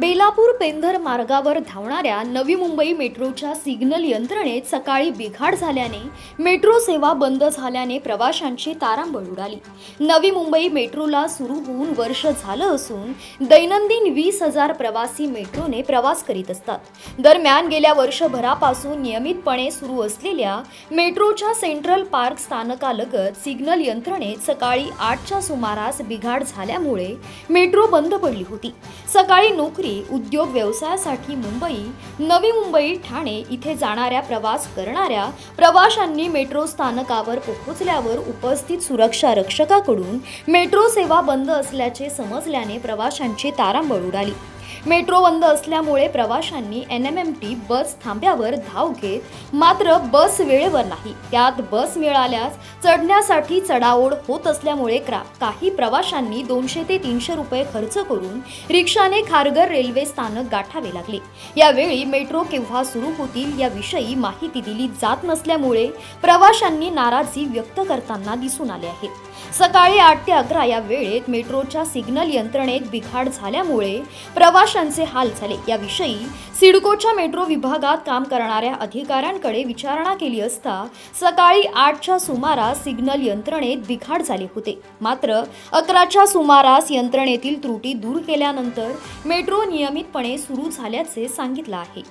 बेलापूर पेंधर मार्गावर धावणाऱ्या नवी मुंबई मेट्रोच्या सिग्नल यंत्रणेत सकाळी बिघाड झाल्याने मेट्रो सेवा बंद झाल्याने प्रवाशांची तारांबळ उडाली. नवी मुंबई मेट्रोला सुरू होऊन वर्ष झालं असून दैनंदिन वीस हजार प्रवासी मेट्रोने प्रवास करीत असतात. दरम्यान गेल्या वर्षभरापासून नियमितपणे सुरू असलेल्या मेट्रोच्या सेंट्रल पार्क स्थानकालगत सिग्नल यंत्रणेत सकाळी आठच्या सुमारास बिघाड झाल्यामुळे मेट्रो बंद पडली होती. सकाळी नोकरी उद्योग व्यवसायासाठी मुंबई नवी मुंबई ठाणे इथे जाणाऱ्या प्रवास करणाऱ्या प्रवाशांनी मेट्रो स्थानकावर पोहोचल्यावर उपस्थित सुरक्षा रक्षकाकडून मेट्रो सेवा बंद असल्याचे समजल्याने प्रवाशांची तारांबळ उडाली. मेट्रो बंद असल्यामुळे प्रवाशांनी N M M T bus थांब्यावर धाव घेत मात्र बस वेळेवर नाही. त्यात बस मिळाल्यास चढण्यासाठी चढाओढ होत असल्यामुळे क्रा काही प्रवाशांनी दोनशे ते तीनशे रुपये खर्च करून रिक्षाने खारघर रेल्वे स्थानक गाठावे लागले. यावेळी मेट्रो केव्हा सुरू होतील याविषयी माहिती दिली जात नसल्यामुळे प्रवाशांनी नाराजी व्यक्त करताना दिसून आले आहे. सकाळी आठ ते अकरा या वेळेत मेट्रोच्या सिग्नल यंत्रणेत बिघाड झाल्यामुळे प्रवा प्रवाशांचे हाल झाले. याविषयी सिडकोच्या मेट्रो विभागात काम करणाऱ्या अधिकाऱ्यांकडे विचारणा केली असता सकाळी आठच्या सुमारास सिग्नल यंत्रणेत बिघाड झाले होते. मात्र अकराच्या सुमारास यंत्रणेतील त्रुटी दूर केल्यानंतर मेट्रो नियमितपणे सुरू झाल्याचे सांगितलं आहे.